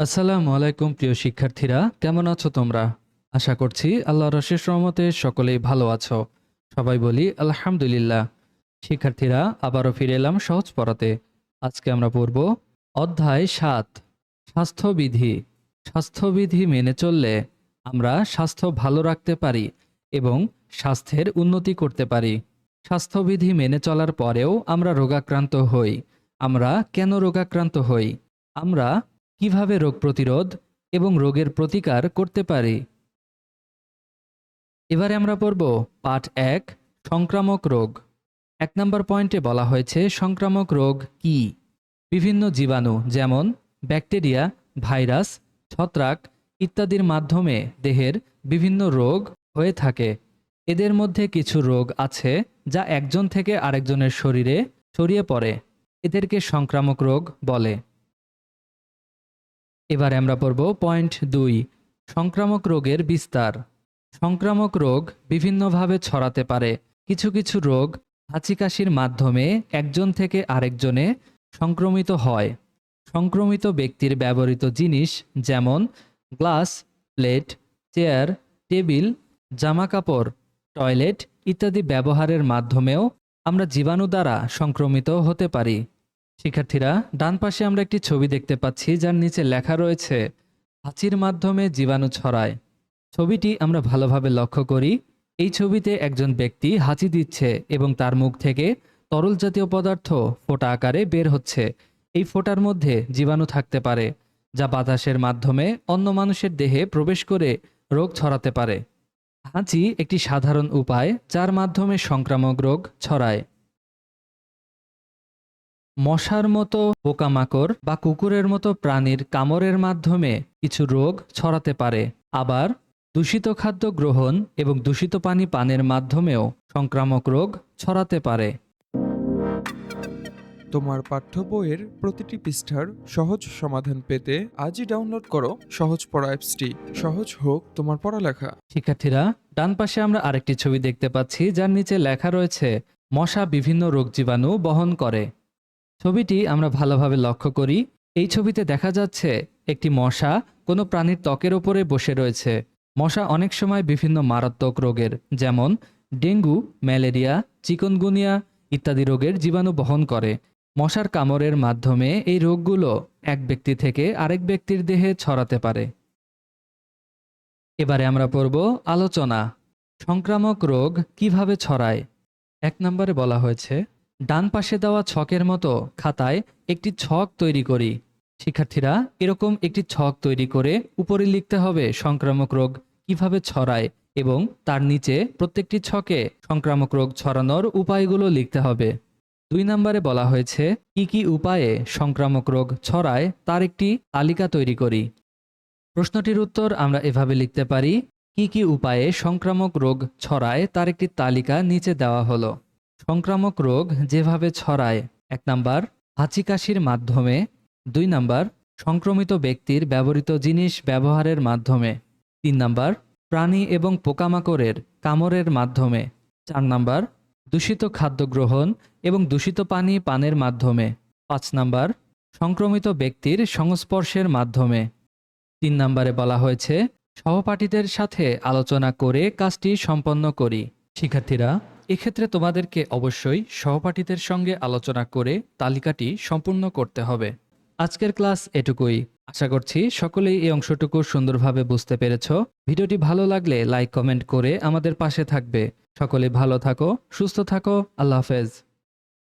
আসসালামু আলাইকুম, প্রিয় শিক্ষার্থীরা। কেমন আছো তোমরা? আশা করছি আল্লাহ রশেষ রহমতে সকলেই ভালো আছো। সবাই বলি, আলহামদুলিল্লাহ। শিক্ষার্থীরা, আবারও ফিরে এলাম সহজ পড়াতে। আজকে আমরা পড়ব অধ্যায় সাত, স্বাস্থ্যবিধি। স্বাস্থ্যবিধি মেনে চললে আমরা স্বাস্থ্য ভালো রাখতে পারি এবং স্বাস্থ্যের উন্নতি করতে পারি। স্বাস্থ্যবিধি মেনে চলার পরেও আমরা রোগাক্রান্ত হই। আমরা কেন রোগাক্রান্ত হই? আমরা কীভাবে রোগ প্রতিরোধ এবং রোগের প্রতিকার করতে পারি? এবারে আমরা পড়ব পাঠ এক, সংক্রামক রোগ। এক নম্বর পয়েন্টে বলা হয়েছে, সংক্রামক রোগ কি? বিভিন্ন জীবাণু যেমন ব্যাকটেরিয়া, ভাইরাস, ছত্রাক ইত্যাদির মাধ্যমে দেহের বিভিন্ন রোগ হয়ে থাকে। এদের মধ্যে কিছু রোগ আছে যা একজন থেকে আরেকজনের শরীরে ছড়িয়ে পড়ে। এদেরকে সংক্রামক রোগ বলে। এবারে আমরা পড়ব পয়েন্ট দুই, সংক্রামক রোগের বিস্তার। সংক্রামক রোগ বিভিন্নভাবে ছড়াতে পারে। কিছু কিছু রোগ হাঁচি কাশির মাধ্যমে একজন থেকে আরেকজনে সংক্রমিত হয়। সংক্রমিত ব্যক্তির ব্যবহৃত জিনিস যেমন গ্লাস, প্লেট, চেয়ার, টেবিল, জামাকাপড়, টয়লেট ইত্যাদি ব্যবহারের মাধ্যমেও আমরা জীবাণু দ্বারা সংক্রমিত হতে পারি। শিক্ষার্থীরা, ডান পাশে আমরা একটি ছবি দেখতে পাচ্ছি, যার নিচে লেখা রয়েছে, হাঁচির মাধ্যমে জীবাণু ছড়ায়। ছবিটি আমরা ভালোভাবে লক্ষ্য করি। এই ছবিতে একজন ব্যক্তি হাঁচি দিচ্ছে এবং তার মুখ থেকে তরল জাতীয় পদার্থ ফোঁটা আকারে বের হচ্ছে। এই ফোঁটার মধ্যে জীবাণু থাকতে পারে, যা বাতাসের মাধ্যমে অন্য মানুষের দেহে প্রবেশ করে রোগ ছড়াতে পারে। হাঁচি একটি সাধারণ উপায়, যার মাধ্যমে সংক্রামক রোগ ছড়ায়। মশার মতো পোকামাকড় বা কুকুরের মতো প্রাণীর কামড়ের মাধ্যমে কিছু রোগ ছড়াতে পারে। আবার দূষিত খাদ্য গ্রহণ এবং দূষিত পানি পানের মাধ্যমেও সংক্রামক রোগ ছড়াতে পারে। তোমার পাঠ্য বইয়ের প্রতিটি পৃষ্ঠার সহজ সমাধান পেতে আজই ডাউনলোড করো সহজ পড়া অ্যাপসটি। সহজ হোক তোমার পড়ালেখা। শিক্ষার্থীরা ডান পাশে আমরা আরেকটি ছবি দেখতে পাচ্ছি যার নিচে লেখা রয়েছে মশা বিভিন্ন রোগ জীবাণু বহন করে। ছবিটি আমরা ভালোভাবে লক্ষ্য করি। এই ছবিতে দেখা যাচ্ছে একটি মশা কোনো প্রাণীর ত্বকের ওপরে বসে রয়েছে। মশা অনেক সময় বিভিন্ন মারাত্মক রোগের, যেমন ডেঙ্গু, ম্যালেরিয়া, চিকনগুনিয়া ইত্যাদি রোগের জীবাণু বহন করে। মশার কামড়ের মাধ্যমে এই রোগগুলো এক ব্যক্তি থেকে আরেক ব্যক্তির দেহে ছড়াতে পারে। এবারে আমরা পড়ব আলোচনা। সংক্রামক রোগ কীভাবে ছড়ায়? এক নম্বরে বলা হয়েছে ডান পাশে দেওয়া ছকের মতো খাতায় একটি ছক তৈরি করি। শিক্ষার্থীরা, এরকম একটি ছক তৈরি করে উপরে লিখতে হবে সংক্রামক রোগ কীভাবে ছড়ায় এবং তার নিচে প্রত্যেকটি ছকে সংক্রামক রোগ ছড়ানোর উপায়গুলো লিখতে হবে। দুই নম্বরে বলা হয়েছে, কি কি উপায়ে সংক্রামক রোগ ছড়ায় তার একটি তালিকা তৈরি করি। প্রশ্নটির উত্তর আমরা এভাবে লিখতে পারি, কি কি উপায়ে সংক্রামক রোগ ছড়ায় তার একটি তালিকা নিচে দেওয়া হলো। সংক্রামক রোগ যেভাবে ছড়ায়, এক নাম্বার, হাঁচি কাশির মাধ্যমে, দুই নাম্বার, সংক্রমিত ব্যক্তির ব্যবহৃত জিনিস ব্যবহারের মাধ্যমে, তিন নাম্বার, প্রাণী এবং পোকামাকড়ের কামড়ের মাধ্যমে, চার নাম্বার, দূষিত খাদ্য গ্রহণ এবং দূষিত পানি পানের মাধ্যমে, পাঁচ নাম্বার, সংক্রমিত ব্যক্তির সংস্পর্শের মাধ্যমে। তিন নম্বরে বলা হয়েছে, সহপাঠীদের সাথে আলোচনা করে কাজটি সম্পন্ন করি। শিক্ষার্থীরা এক্ষেত্রে তোমাদেরকে অবশ্যই সহপাঠীদের সঙ্গে আলোচনা করে তালিকাটি সম্পূর্ণ করতে হবে। আজকের ক্লাস এটুকুই। আশা করছি সকলেই এই অংশটুকু সুন্দরভাবে বুঝতে পেরেছ। ভিডিওটি ভালো লাগলে লাইক, কমেন্ট করে আমাদের পাশে থাকবে। সকলে ভালো থাকো, সুস্থ থাকো। আল্লাহ হাফেজ।